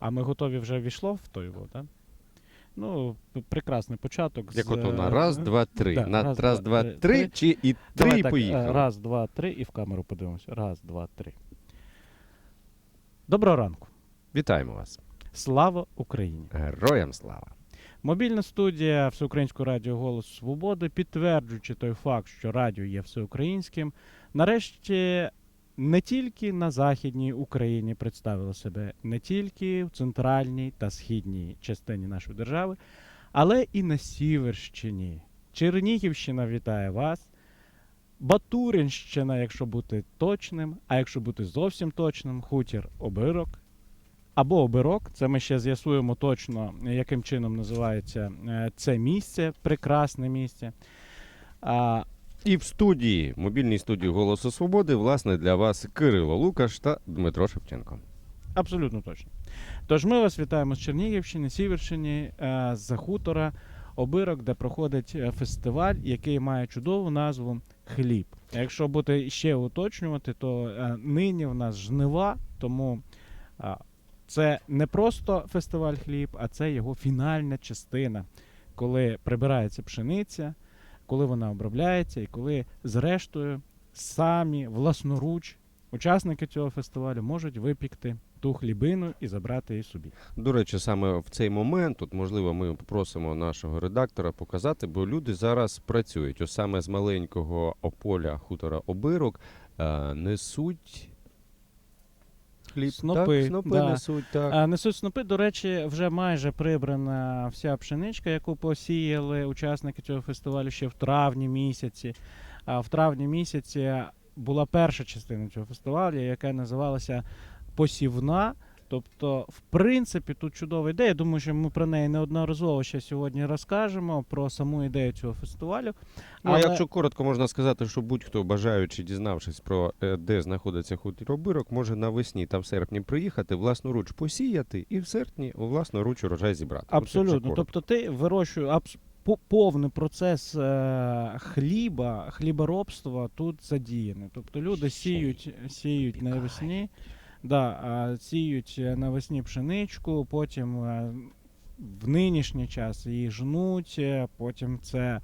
А ми готові вже війшло в той вот, да? Ну, прекрасний початок. Як з, ото на е, раз, два, три. да, на раз, раз, два, три, три, чи і три і е, поїхали. Раз, два, три, і в камеру подивимося. Раз, два, три. Доброго ранку. Вітаємо вас. Слава Україні! Героям слава. Мобільна студія Всеукраїнського радіо Голос Свободи, підтверджуючи той факт, що радіо є всеукраїнським, нарешті не тільки на Західній Україні представило себе, не тільки в центральній та східній частині нашої держави, але і на Сіверщині. Чернігівщина вітає вас. Батуринщина, якщо бути точним, а якщо бути зовсім точним, хутір обирок. Або обирок, це ми ще з'ясуємо точно, яким чином називається е, це місце, прекрасне місце. І в студії, мобільній студії Голосу Свободи, власне, для вас Кирило Лукаш та Дмитро Шевченко. абсолютно точно. Тож ми вас вітаємо з Чернігівщини, Сіверщини, е, з хутора Обирок, де проходить е, фестиваль, який має чудову назву Хліб. Якщо бути ще уточнювати, то е, нині в нас жнива, тому це не просто фестиваль хліб, а це його фінальна частина, коли прибирається пшениця, коли вона обробляється, і коли, зрештою, самі власноруч учасники цього фестивалю можуть випікти ту хлібину і забрати її собі. До речі, саме в цей момент, тут, можливо, ми попросимо нашого редактора показати, бо люди зараз працюють. Ось саме з маленького ополя хутора обирок е, несуть хліб. Снопи, так? Снопи да. несуть, так. А несуть снопи, до речі, вже майже прибрана вся пшеничка, яку посіяли учасники цього фестивалю ще в травні місяці. А в травні місяці була перша частина цього фестивалю, яка називалася Посівна. Тобто, в принципі, тут чудова ідея. Думаю, що ми про неї неодноразово ще сьогодні розкажемо про саму ідею цього фестивалю. Ну, а якщо коротко можна сказати, що будь-хто бажаючи, дізнавшись про е, де знаходиться хутір обирок, може навесні та в серпні приїхати, власноруч посіяти і в серпні власноруч урожай зібрати. Абсолютно. Тобто ти вирощуєш абс- повний процес е, хліба, хліборобства тут задіяний. Тобто люди сіють, сіють навесні, да, сіють е, навесні пшеничку, потім е, в нинішній час її жнуть, е, потім це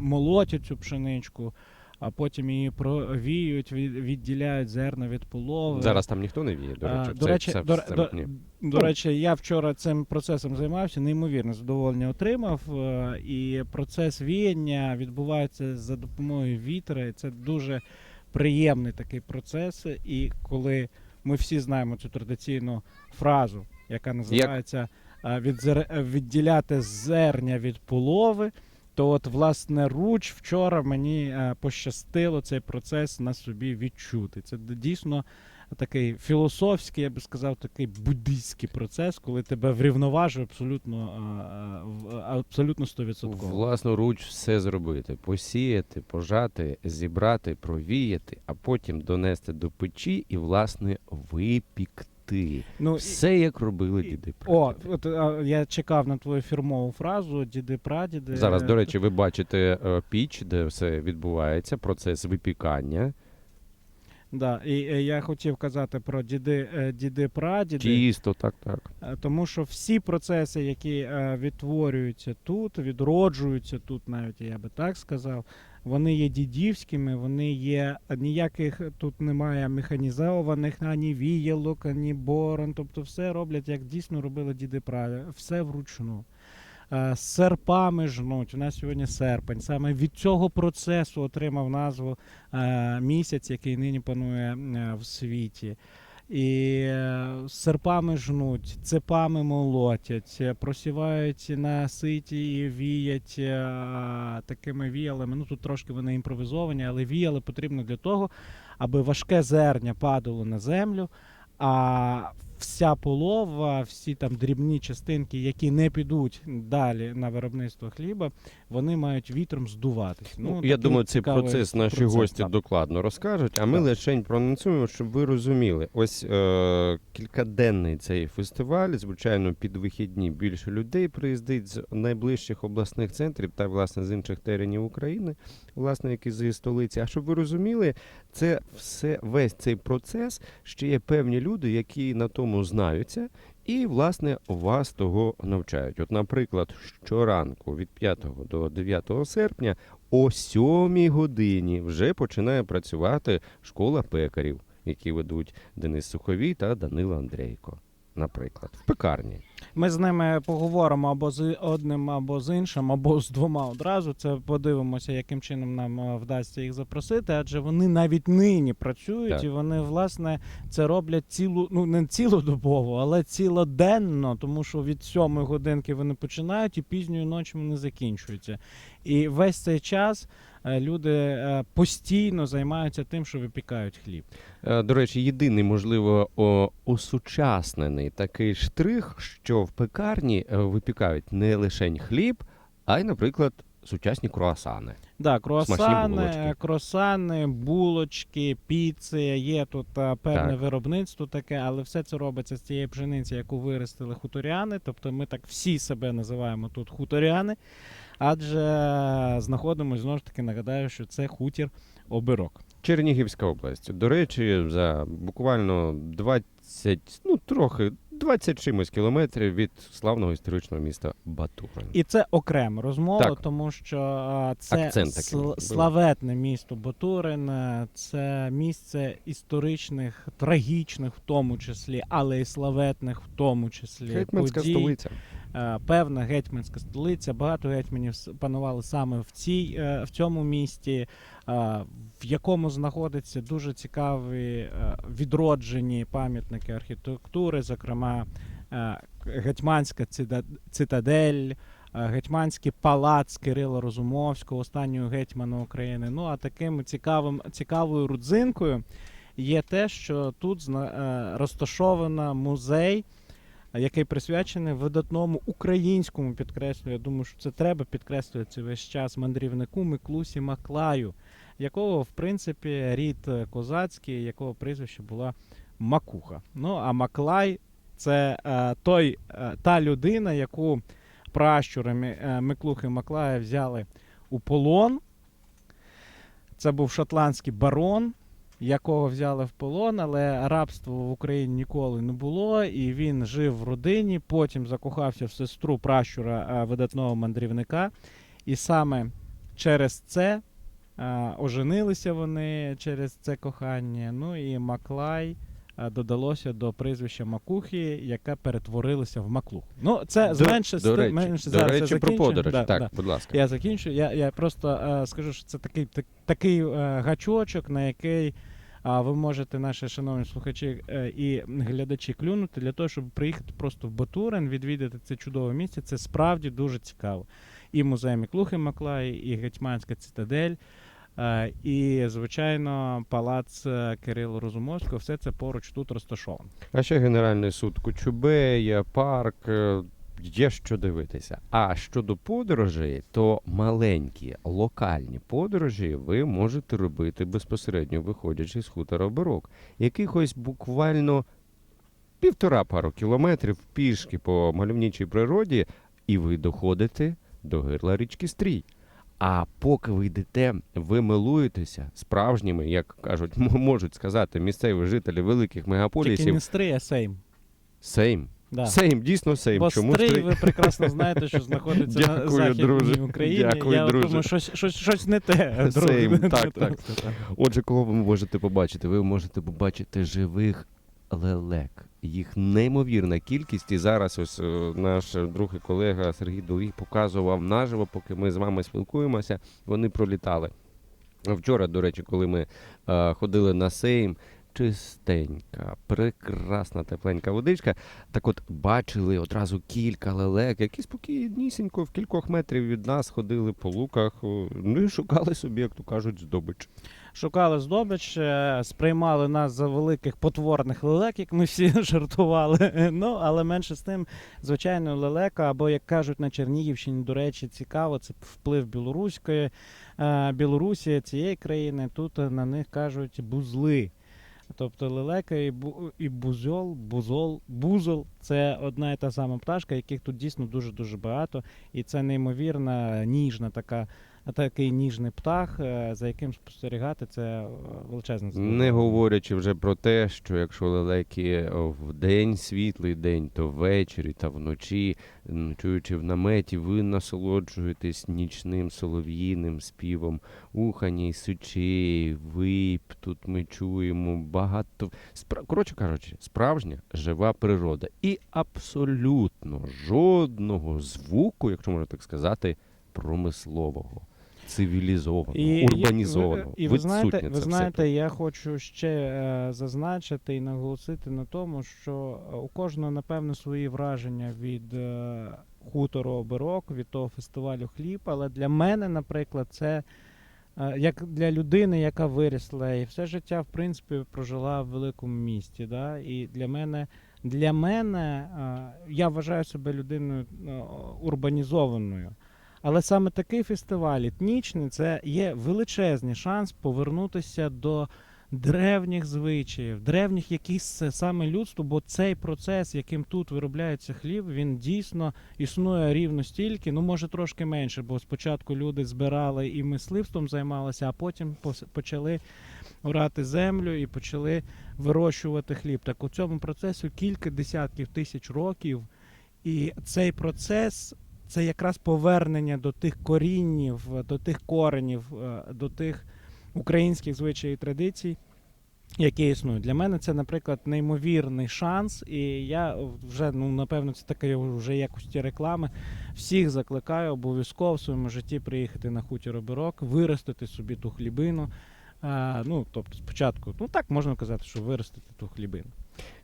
молотять цю пшеничку. А потім її провіють, від- відділяють зерна від полови. Зараз там ніхто не віє, до А, речі. до це, речі, це, до, це- до, ні. до речі, я вчора цим процесом займався, неймовірне задоволення отримав. І процес віяння відбувається за допомогою вітра. і Це дуже приємний такий процес. І коли ми всі знаємо цю традиційну фразу, яка називається е, «відзер- відділяти зерня від полови. То от, власне, руч вчора мені е, пощастило цей процес на собі відчути. Це дійсно такий філософський, я би сказав, такий буддийський процес, коли тебе врівноважує абсолютно, абсолютно 100%. Власноруч все зробити: посіяти, пожати, зібрати, провіяти, а потім донести до печі і, власне, випікти. Ну, Все як робили діди. О, от я чекав на твою фірмову фразу діди прадіди. Зараз, до речі, ви бачите е, піч, де все відбувається, процес випікання. Да, і е, я хотів казати про діди, е, діди прадіди. Тісто, так, так. Е, Тому що всі процеси, які відтворюються тут, відроджуються тут, навіть я би так сказав, вони є дідівськими, вони є ніяких тут немає механізованих ані віялок, ані борон. Тобто все роблять, як дійсно робили діди прадіди, все вручну. Е, серпами жнуть. У нас сьогодні серпень. Саме від цього процесу отримав назву е, місяць, який нині панує е, в світі. І серпами жнуть, цепами молотять, просівають на ситі і віять такими віялами. Ну тут трошки вони імпровізовані, але віяли потрібно для того, аби важке зерня падало на землю, а вся полова, всі там дрібні частинки, які не підуть далі на виробництво хліба, вони мають вітром здуватись. Ну, я думаю, цей процес наші процес, гості так. докладно розкажуть, а ми Так. лише проанонсуємо, щоб ви розуміли. Ось е, кількаденний цей фестиваль, звичайно, під вихідні більше людей приїздить з найближчих обласних центрів та власне з інших теренів України, власне, які з столиці. А щоб ви розуміли, це все весь цей процес ще є певні люди, які на тому знаються, і власне вас того навчають. От, наприклад, щоранку від 5 до 9 серпня о 7 годині вже починає працювати школа пекарів, які ведуть Денис Суховій та Данила Андрейко. Наприклад, в пекарні. Ми з ними поговоримо або з одним, або з іншим, або з двома одразу. Це подивимося, яким чином нам е, вдасться їх запросити, адже вони навіть нині працюють, Так. і вони власне це роблять цілу, ну не цілодобово, але цілоденно, тому що від сьомої годинки вони починають і пізньої ночі вони закінчуються. І весь цей час люди е, постійно займаються тим, що випікають хліб. Е, До речі, єдиний, можливо, осучаснений такий штрих, що в пекарні е, випікають не лише хліб, а й, наприклад, сучасні круасани. Да, круасани, булочки. кросани, булочки, піци. Є тут а, певне Так. виробництво таке, але все це робиться з цієї пшениці, яку виростили хуторяни. Тобто ми так всі себе називаємо тут хуторяни, адже знаходимося знову ж таки, нагадаю, що це хутір обирок. Чернігівська область. До речі, за буквально 20, ну трохи 20 чимось кілометрів від славного історичного міста Батурин. І це окрема розмова, Так. тому що це сл- славетне місто Батурин, е, це місце історичних, трагічних в тому числі, але й славетних в тому числі. Гетьманська подій. столиця. Е, Певна гетьманська столиця. Багато гетьманів панували саме в цій е, в цьому місті, е, в якому знаходяться дуже цікаві відроджені пам'ятники архітектури, зокрема гетьманська цитадель. Гетьманський палац Кирила Розумовського, останнього гетьмана України. Ну а таким цікавим цікавою родзинкою є те, що тут розташовано музей який присвячений видатному українському підкреслюю. Я думаю, що це треба підкреслювати весь час мандрівнику Миклусі Маклаю, якого, в принципі, рід козацький, якого прізвище була Макуха. Ну а Маклай це е, той, е, та людина, яку пращури е, Миклухи Маклая взяли у полон. Це був шотландський барон, якого взяли в полон, але рабства в Україні ніколи не було, і він жив в родині, потім закохався в сестру пращура е, видатного мандрівника. І саме через це е, оженилися вони через це кохання. Ну і Маклай додалося до прізвища Макухи, яке перетворилося в Маклуху. Ну, це До- зменше до речі, менше до зараз я речі про подорож. Да, так, да. будь ласка. Я закінчу. Я, я просто е, скажу, що це такий, так, такий е, гачочок, на який а, ви можете, наші шановні слухачі е, і глядачі, клюнути для того, щоб приїхати просто в Батурин, відвідати це чудове місце. Це справді дуже цікаво. І музей Міклухи Маклаї, і Гетьманська цитадель. Е, І, звичайно, палац е, Кирила Розумовського, все це поруч тут розташовано. А ще Генеральний суд Кочубея, парк. е, Є що дивитися. А щодо подорожей, то маленькі локальні подорожі ви можете робити безпосередньо виходячи з хутора Оборок. Якихось буквально півтора пару кілометрів пішки по мальовничій природі, і ви доходите до гирла річки Стрій. А поки ви йдете, ви милуєтеся справжніми, як кажуть, можуть сказати місцеві жителі великих Тільки мегаполісів. не стрий, а сейм. Сейм. Да. Сейм, дійсно сейм. Бо Чому стрий, стрий? ви прекрасно знаєте, що знаходиться на західній друже. Україні. Дякую, Я друже. думаю, щось, щось, щось не те. Сейм, так, так. так. Отже, кого ви можете побачити? Ви можете побачити живих лелек. Їх неймовірна кількість. І зараз ось е, наш друг і колега Сергій Долій показував наживо, поки ми з вами спілкуємося. Вони пролітали. Вчора, до речі, коли ми е, ходили на сейм, чистенька, прекрасна тепленька водичка. Так от бачили одразу кілька лелек, які спокійнісінько в кількох метрів від нас ходили по луках, о, ну і шукали собі, як то кажуть, здобич. Шукали здобич, сприймали нас за великих потворних лелек, як ми всі жартували. Ну, але менше з тим, звичайно, лелека, або як кажуть на Чернігівщині, до речі, цікаво, це вплив білоруської е, Білорусі цієї країни. Тут на них кажуть бузли. Тобто лелека і, бу, і бузол, бузол, бузол це одна і та сама пташка, яких тут дійсно дуже дуже багато, і це неймовірна ніжна така такий ніжний птах, е, за яким спостерігати, це е, величезне задоволення. Не говорячи вже про те, що якщо лелеки в день світлий день, то ввечері та вночі, ночуючи в наметі, ви насолоджуєтесь нічним солов'їним співом, ухання й сучей, вип. Тут ми чуємо багато. Спра... Коротше кажучи, справжня жива природа. І абсолютно жодного звуку, якщо можна так сказати, промислового. Цивілізованого, урбанізованого. І, і ви знаєте, ви знаєте, я хочу ще е, зазначити і наголосити на тому, що е, у кожного, напевно, свої враження від е, хутору обирок, від того фестивалю хліб. Але для мене, наприклад, це е, як для людини, яка вирісла і все життя, в принципі, прожила в великому місті. Да? І для мене, для мене е, я вважаю себе людиною урбанізованою. Але саме такий фестиваль етнічний це є величезний шанс повернутися до древніх звичаїв, древніх якісь саме людство, бо цей процес, яким тут виробляється хліб, він дійсно існує рівно стільки, ну може трошки менше, бо спочатку люди збирали і мисливством займалися, а потім почали орати землю і почали вирощувати хліб. Так у цьому процесу кілька десятків тисяч років, і цей процес це якраз повернення до тих коріннів, до тих коренів, е, до тих українських звичаїв і традицій, які існують. Для мене це, наприклад, неймовірний шанс, і я вже, ну, напевно, це таке вже якості реклами. Всіх закликаю обов'язково в своєму житті приїхати на хутір обирок, виростити собі ту хлібину. А, ну, тобто, спочатку, ну так можна казати, що виростити ту хлібину.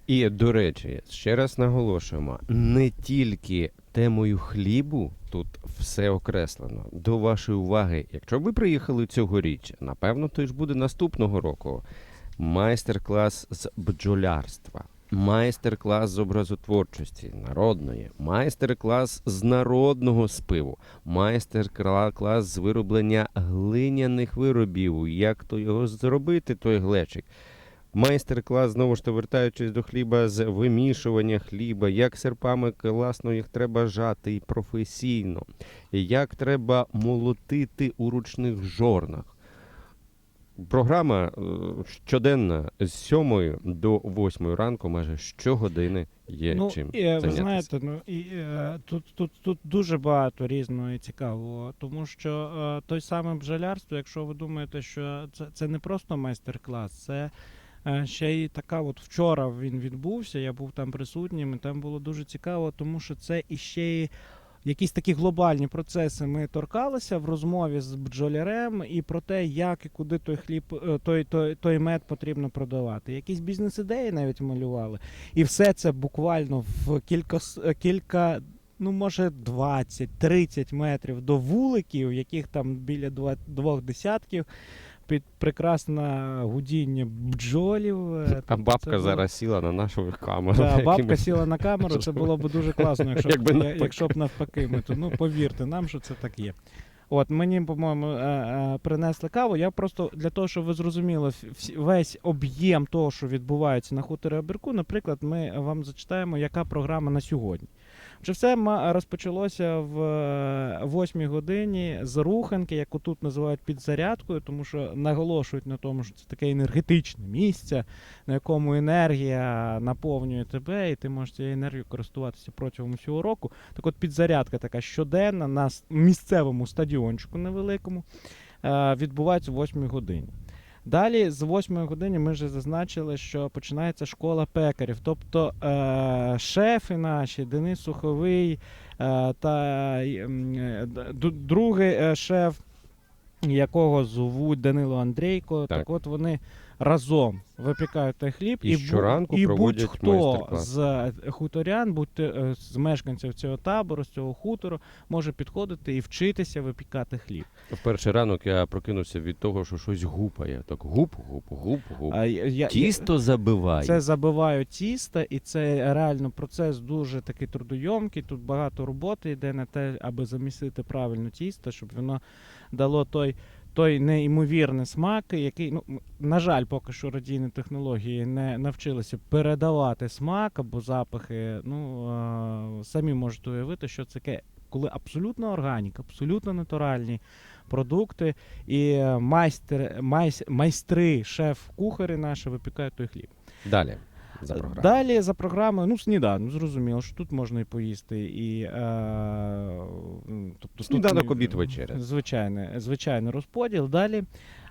І до речі, ще раз наголошуємо: не тільки темою хлібу тут все окреслено. До вашої уваги, якщо ви приїхали цьогоріч, напевно, то ж буде наступного року. Майстер-клас з бджолярства, майстер-клас з образотворчості народної, майстер-клас з народного спиву, майстер-клас з вироблення глиняних виробів. Як то його зробити, той глечик. Майстер-клас, знову ж то вертаючись до хліба, з вимішування хліба, як серпами класно їх треба жати і професійно, як треба молотити у ручних жорнах. Програма е, щоденна з 7 до 8 ранку, майже щогодини є ну, чим. і, е, ви знаєте, ну і е, тут, тут, тут дуже багато різного і цікавого, тому що той самий бджолярство, якщо ви думаєте, що це, це не просто майстер-клас, це ще й така, от вчора він відбувся, я був там присутнім, і там було дуже цікаво, тому що це іще й якісь такі глобальні процеси ми торкалися в розмові з бджолярем і про те, як і куди той хліб, е, той, той, той мед потрібно продавати. Якісь бізнес-ідеї навіть малювали. І все це буквально в кілька, е, кілька ну може 20-30 метрів до вуликів, яких там біля двох десятків. Під прекрасне гудіння бджолів. е, А тобто бабка було- зараз сіла на нашу камеру. Якій бабка ми- сіла на камеру, це було б дуже класно, якщо, Якби б, навпаки. якщо б навпаки ми то. Ну, повірте нам, що це так є. От мені, по-моєму, е, е, принесли каву. Я просто для того, щоб ви зрозуміли весь об'єм того, що відбувається на хуторі Абірку, наприклад, ми вам зачитаємо, яка програма на сьогодні. Вже все розпочалося в е, 8 годині з руханки, яку тут називають підзарядкою, тому що наголошують на тому, що це таке енергетичне місце, на якому енергія наповнює тебе, і ти можеш цією енергією користуватися протягом усього року. Так от підзарядка така щоденна на місцевому стадіончику невеликому е, відбувається о 8 годині. Далі з 8 години ми вже зазначили, що починається школа пекарів. Тобто е, шефи наші, Денис Суховий е, та е, другий е, шеф, якого звуть Данило Андрійко. Так, Так. от вони разом випікають той хліб І бу- щоранку і будь-хто з е, хуторян, будь е, з мешканців цього табору, з цього хутору, може підходити і вчитися випікати хліб. В перший ранок я прокинувся від того, що щось гупає. Так гуп, гуп, гуп, гуп. А я- я- Тісто забиває. Це забивають тісто, і це реально процес дуже такий трудойомкий. Тут багато роботи йде на те, аби замісити правильно тісто, щоб воно дало той. Той неймовірний смак, який, ну, на жаль, поки що радійні технології не навчилися передавати смак або запахи. Ну, самі можете уявити, що це коли абсолютно органік, абсолютно натуральні продукти, і майстер, майс, майстри, шеф-кухарі наші випікають той хліб. Далі за програмою. Далі за програмою, ну, сніданок, зрозуміло, що тут можна і поїсти, і е, тобто, Сніданок, обід, вечеря. Звичайний, звичайний розподіл. Далі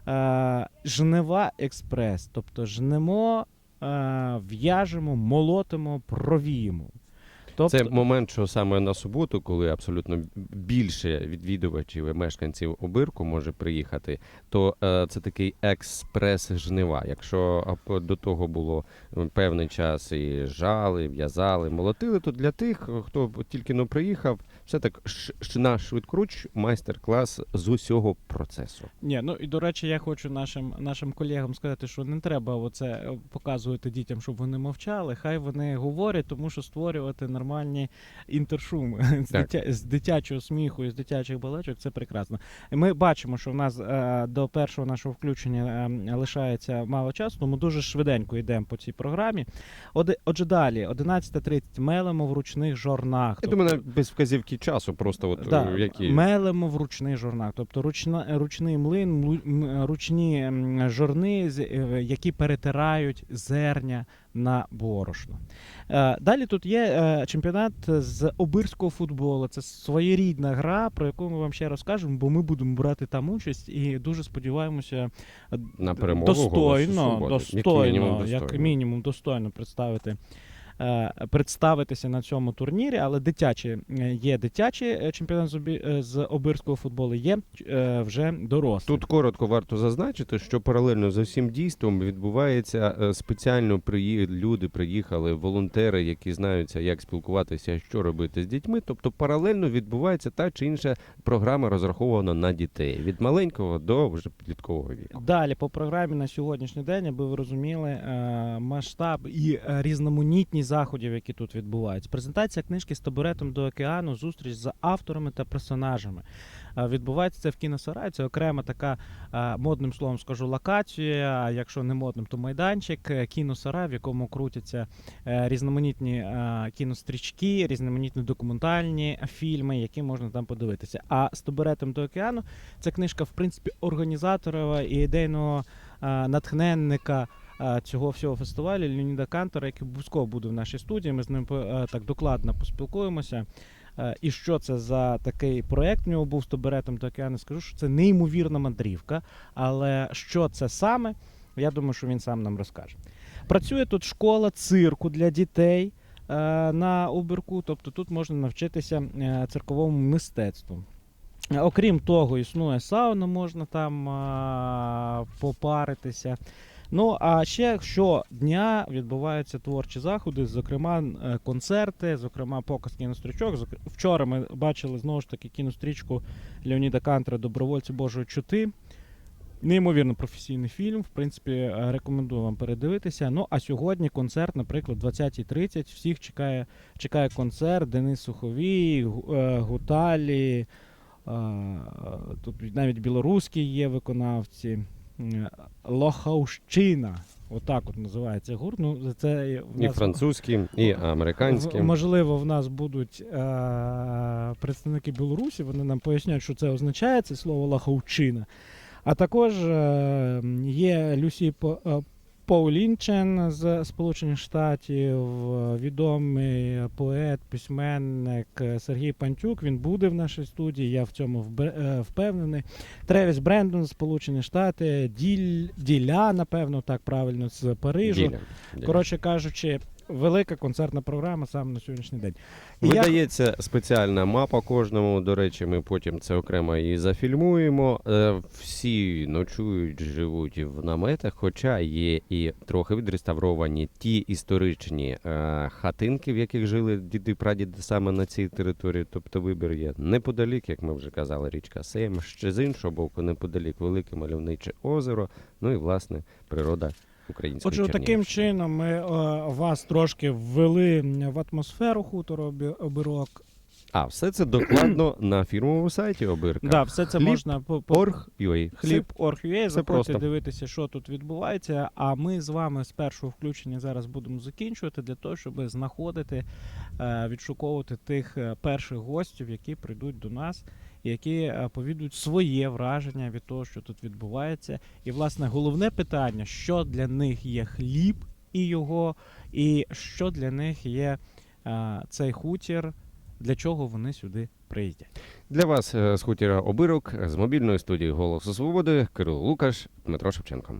е, жнива експрес. Тобто жнемо, е, в'яжемо, молотимо, провіємо. Тобто, Це момент, що саме на суботу, коли абсолютно більше відвідувачів і мешканців обирку може приїхати, то е, це такий експрес жнива. Якщо до того було певний час і жали, в'язали, молотили, то для тих, хто тільки но приїхав, все так на швидкруч майстер-клас з усього процесу. Ні, ну і до речі, я хочу нашим нашим колегам сказати, що не треба оце е, показувати дітям, щоб вони мовчали. Хай вони говорять, тому що створювати нормальні інтершуми з, дитя, з дитячого сміху і з дитячих балачок це прекрасно. Ми бачимо, що в нас е, до першого нашого включення е, лишається мало часу, тому дуже швиденько йдемо по цій програмі. Отже, далі, 11.30 мелимо в ручних жорнах. Я думаю, навіть без вказівки часу, просто от Да, е, які Мелимо в ручний жорнак, тобто ручна, ручний млин, ручні жорни, е, які перетирають зерня на борошно. Е, Далі тут є чемпіонат з обирського футболу. Це своєрідна гра, про яку ми вам ще розкажемо, бо ми будемо брати там участь і дуже сподіваємося на перемогу достойно, «Голосу достойно, як мінімум як мінімум достойно представити. Е, Представитися на цьому турнірі, але дитячі е, є дитячі е, чемпіонат з, обирського футболу, є вже дорослі. Тут коротко варто зазначити, що паралельно з усім дійством відбувається спеціально приї... люди приїхали, волонтери, які знаються, як спілкуватися, що робити з дітьми. Тобто паралельно відбувається та чи інша програма розрахована на дітей від маленького до вже підліткового віку. Далі по програмі на сьогоднішній день, аби ви розуміли масштаб і різноманітність заходів, які тут відбуваються. Презентація книжки з табуретом до океану, зустріч з авторами та персонажами. Відбувається це в кіносараї. Це окрема така модним словом скажу локація. А якщо не модним, то майданчик, е, кіносарай, в якому крутяться е, різноманітні кінострічки, різноманітні документальні фільми, які можна там подивитися. А з табуретом до океану це книжка, в принципі, організатора і ідейного натхненника. Е, Цього всього фестивалю Леоніда Кантора, який обов'язково буде в нашій студії. Ми з ним е, так докладно поспілкуємося. Е, І що це за такий проект в нього був з Тоберетом до океану? Скажу, що це неймовірна мандрівка. Але що це саме, я думаю, що він сам нам розкаже. Працює тут школа цирку для дітей на Уберку, тобто тут можна навчитися цирковому мистецтву. Окрім того, існує сауна, можна там попаритися. Ну а ще щодня відбуваються творчі заходи, зокрема е, концерти, зокрема показ кінострічок. Вчора ми бачили знову ж таки кінострічку Леоніда Кантера Добровольці Божої чути. Неймовірно професійний фільм. В принципі, е, рекомендую вам передивитися. Ну а сьогодні концерт, наприклад, 20.30. Всіх чекає, чекає концерт Денис Суховій, е, Гуталі. Тут навіть білоруські є виконавці. Е, Лохаущина. Отак от називається гурт. Ну, це в І французькі, і американським. Можливо, в нас будуть е- представники Білорусі, вони нам пояснять, що це означає, це слово лаховчина. А також е- є Люсі По- Лінчен з Сполучених Штатів, відомий поет, письменник Сергій Пантюк. Він буде в нашій студії, я в цьому е, впевнений. Тревіс Брендон з Сполучені Штати, Діль, Діля, напевно, так правильно, з Парижу. Діля. Коротше кажучи, велика концертна програма саме на сьогоднішній день. І я- спеціальна мапа кожному. До речі, ми потім це окремо і зафільмуємо. Е, Всі ночують, живуть в наметах, хоча є і трохи відреставровані ті історичні е, хатинки, в яких жили діди прадіди саме на цій території. Тобто вибір є неподалік, як ми вже казали, річка Сейм, ще з іншого боку, неподалік велике мальовниче озеро. Ну і власне природа української Отже, таким чином ми е, вас трошки ввели в атмосферу хутору обірок. А все це докладно на фірмовому сайті Обирка. Да, все це Хліб, можна по, по Орг.ua. хліб Орг.ua, заходьте дивитися, що тут відбувається. А ми з вами з першого включення зараз будемо закінчувати для того, щоб знаходити, е, відшуковувати тих е, перших гостів, які прийдуть до нас які е, повідують своє враження від того, що тут відбувається. І, власне, головне питання, що для них є хліб і його, і що для них є а, цей хутір, для чого вони сюди приїздять. Для вас е, з хутіра Обирок з мобільної студії Голосу Свободи Кирило Лукаш, Дмитро Шевченко.